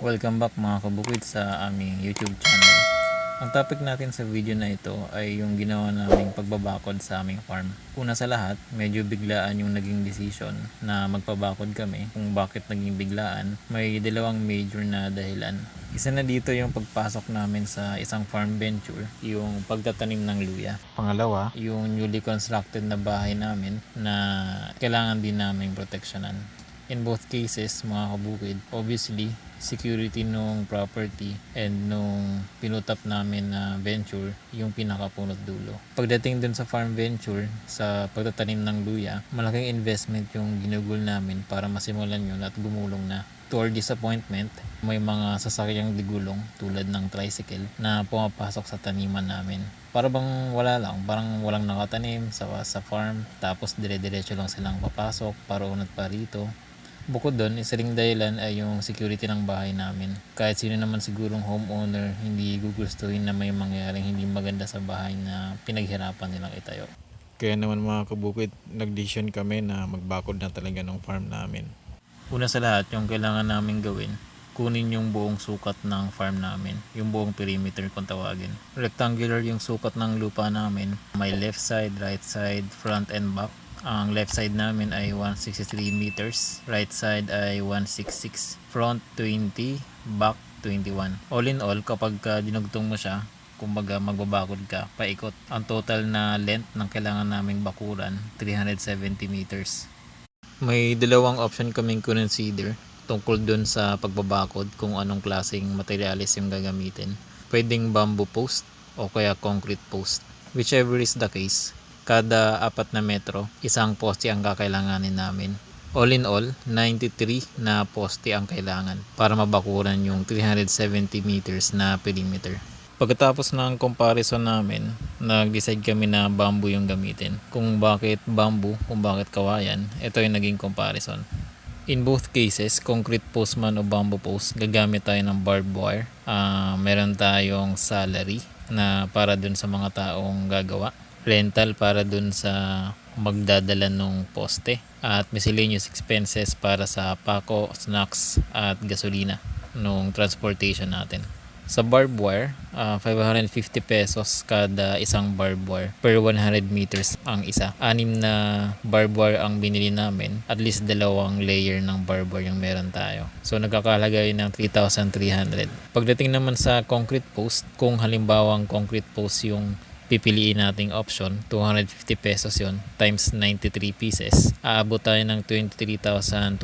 Welcome back mga kabukid sa aming YouTube channel. Ang topic natin sa video na ito ay yung ginawa naming pagbabakod sa aming farm. Una sa lahat, medyo biglaan yung naging decision na magpabakod kami. Kung bakit naging biglaan, may dalawang major na dahilan. Isa na dito yung pagpasok namin sa isang farm venture, yung pagtatanim ng luya. Pangalawa, yung newly constructed na bahay namin na kailangan din namin proteksyonan. In both cases, mga kabukid, obviously, security nung property and nung pinutap namin na venture, yung pinakapunot dulo. Pagdating dun sa farm venture, sa pagtatanim ng luya, malaking investment yung ginugol namin para masimulan yun at gumulong na. To our disappointment, may mga sasakyang digulong tulad ng tricycle na pumapasok sa taniman namin. Para bang wala lang, parang walang nakatanim sa, sa farm, tapos dire-diretso lang silang papasok, paroon at parito. Bukod doon, isa ring dahilan ay yung security ng bahay namin. Kahit sino naman sigurong homeowner, hindi gugustuhin na may mangyaring hindi maganda sa bahay na pinaghirapan nilang itayo. Kaya naman mga kabukid, nag-decision kami na magbakod na talaga ng farm namin. Una sa lahat, yung kailangan namin gawin, kunin yung buong sukat ng farm namin, yung buong perimeter kung tawagin. Rectangular yung sukat ng lupa namin, may left side, right side, front and back. Ang left side namin ay 163 meters, right side ay 166, front 20, back 21. All in all, kapag ka dinugtong mo siya, kumbaga magbabakod ka, paikot. Ang total na length ng kailangan naming bakuran, 370 meters. May dalawang option kaming consider tungkol dun sa pagbabakod kung anong klaseng materialis yung gagamitin. Pwedeng bamboo post o kaya concrete post. Whichever is the case, kada apat na metro, isang poste ang kakailanganin namin. All in all, 93 na poste ang kailangan para mabakuran yung 370 meters na perimeter. Pagkatapos ng comparison namin, nag-decide kami na bamboo yung gamitin. Kung bakit bamboo, kung bakit kawayan, ito yung naging comparison. In both cases, concrete post man o bamboo post, gagamit tayo ng barbed wire. Ah, meron tayong salary na para dun sa mga taong gagawa. Rental para dun sa magdadala ng poste. At miscellaneous expenses para sa pako, snacks at gasolina nung transportation natin. Sa barbed wire, ah, 550 pesos kada isang barbed wire per 100 meters ang isa. Anim na barbed wire ang binili namin. At least dalawang layer ng barbed wire yung meron tayo. So nagkakalagay ng 3,300. Pagdating naman sa concrete post, kung halimbawang concrete post yung pipiliin nating option, 250 pesos yon times 93 pieces, aabot tayo ng 23,250.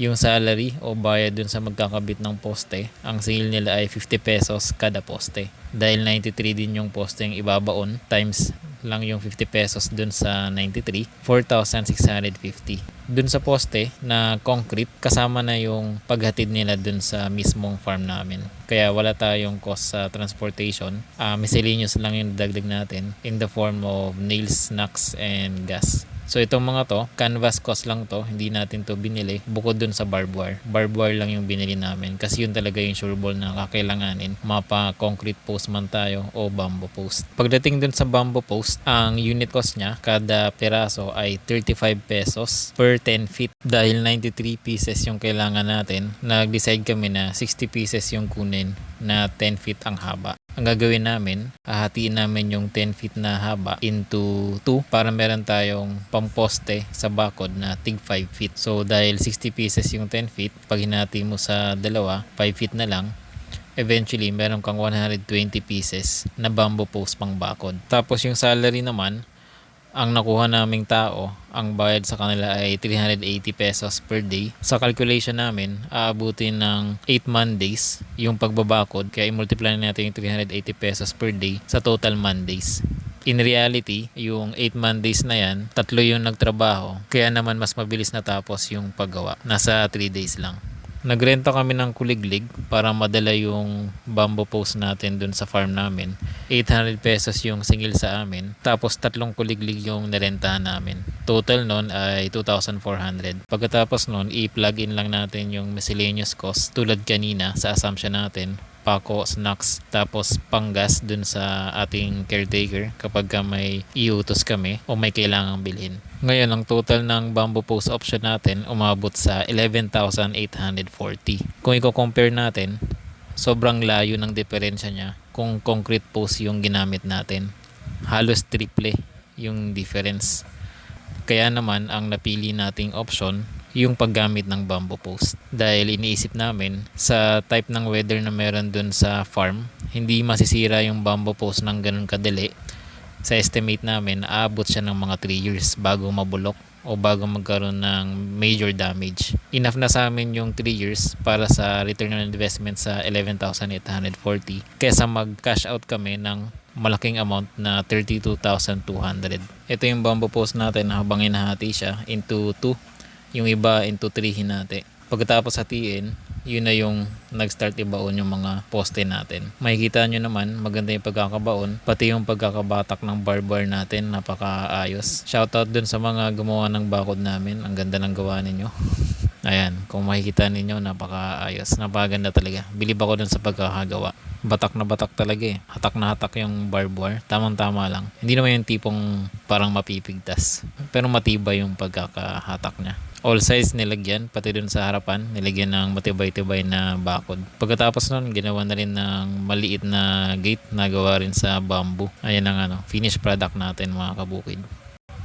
Yung salary o bayad dun sa magkakabit ng poste, ang singil nila ay 50 pesos kada poste. Dahil 93 din yung poste yung ibabaon, times lang yung 50 pesos dun sa 93, 4,650. Dun sa poste na concrete, kasama na yung paghatid nila dun sa mismong farm namin. Kaya wala tayong cost sa transportation. Ah, miscellaneous lang yung dagdag natin in the form of nails, snacks, and gas. So itong mga to, canvas cost lang to, hindi natin to binili bukod dun sa barbed wire. Barbed wire lang yung binili namin kasi yun talaga yung sure ball na kakailanganin. Mapa concrete post man tayo o bamboo post. Pagdating dun sa bamboo post, ang unit cost niya kada peraso ay 35 pesos per 10 feet. Dahil 93 pieces yung kailangan natin, nag-decide kami na 60 pieces yung kunin na 10 feet ang haba ang gagawin namin, hahatiin namin yung 10 feet na haba into 2 para meron tayong pamposte sa bakod na tig 5 feet. So dahil 60 pieces yung 10 feet, pag hinati mo sa dalawa, 5 feet na lang, eventually meron kang 120 pieces na bamboo post pang bakod. Tapos yung salary naman, ang nakuha naming tao, ang bayad sa kanila ay 380 pesos per day. Sa calculation namin, aabutin ng 8 Mondays yung pagbabakod. Kaya i-multiply natin yung 380 pesos per day sa total Mondays. In reality, yung 8 Mondays na yan, tatlo yung nagtrabaho. Kaya naman mas mabilis natapos yung paggawa. Nasa 3 days lang. Nagrenta kami ng kuliglig para madala yung bamboo post natin dun sa farm namin. 800 pesos yung singil sa amin. Tapos tatlong kuliglig yung narentahan namin. Total nun ay 2,400. Pagkatapos nun, i-plug in lang natin yung miscellaneous cost tulad kanina sa assumption natin pako, snacks, tapos panggas dun sa ating caretaker kapag ka may iutos kami o may kailangang bilhin. Ngayon, ang total ng bamboo post option natin umabot sa 11,840. Kung i-compare natin, sobrang layo ng diferensya niya kung concrete post yung ginamit natin. Halos triple yung difference. Kaya naman ang napili nating option yung paggamit ng bamboo post. Dahil iniisip namin sa type ng weather na meron dun sa farm, hindi masisira yung bamboo post ng ganun kadali. Sa estimate namin, aabot siya ng mga 3 years bago mabulok o bago magkaroon ng major damage. Enough na sa amin yung 3 years para sa return on investment sa 11,840 kesa mag-cash out kami ng malaking amount na 32,200. Ito yung bamboo post natin habang hinahati siya into 2, yung iba into 3 hinati. Pagkatapos hatiin, yun na yung nag-start ibaon yung mga poste natin. Makikita nyo naman, maganda yung pagkakabaon, pati yung pagkakabatak ng barbar natin, napakaayos. Shoutout dun sa mga gumawa ng bakod namin, ang ganda ng gawa ninyo. Ayan, kung makikita ninyo, napakaayos. Napakaganda talaga. Bilib ako dun sa pagkakagawa. Batak na batak talaga eh. Hatak na hatak yung barbed wire. Tamang-tama lang. Hindi naman yung tipong parang mapipigtas. Pero matibay yung pagkakahatak niya. All sides nilagyan, pati dun sa harapan, nilagyan ng matibay-tibay na bakod. Pagkatapos nun, ginawa na rin ng maliit na gate na gawa rin sa bamboo. Ayan ang ano, finished product natin mga kabukid.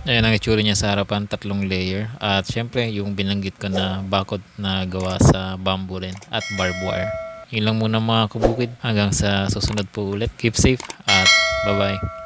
Ayan ang itsura niya sa harapan, tatlong layer. At syempre, yung binanggit ko na bakod na gawa sa bamboo rin at barbed wire. Yun lang muna mga kabukid. Hanggang sa susunod po ulit. Keep safe at bye-bye.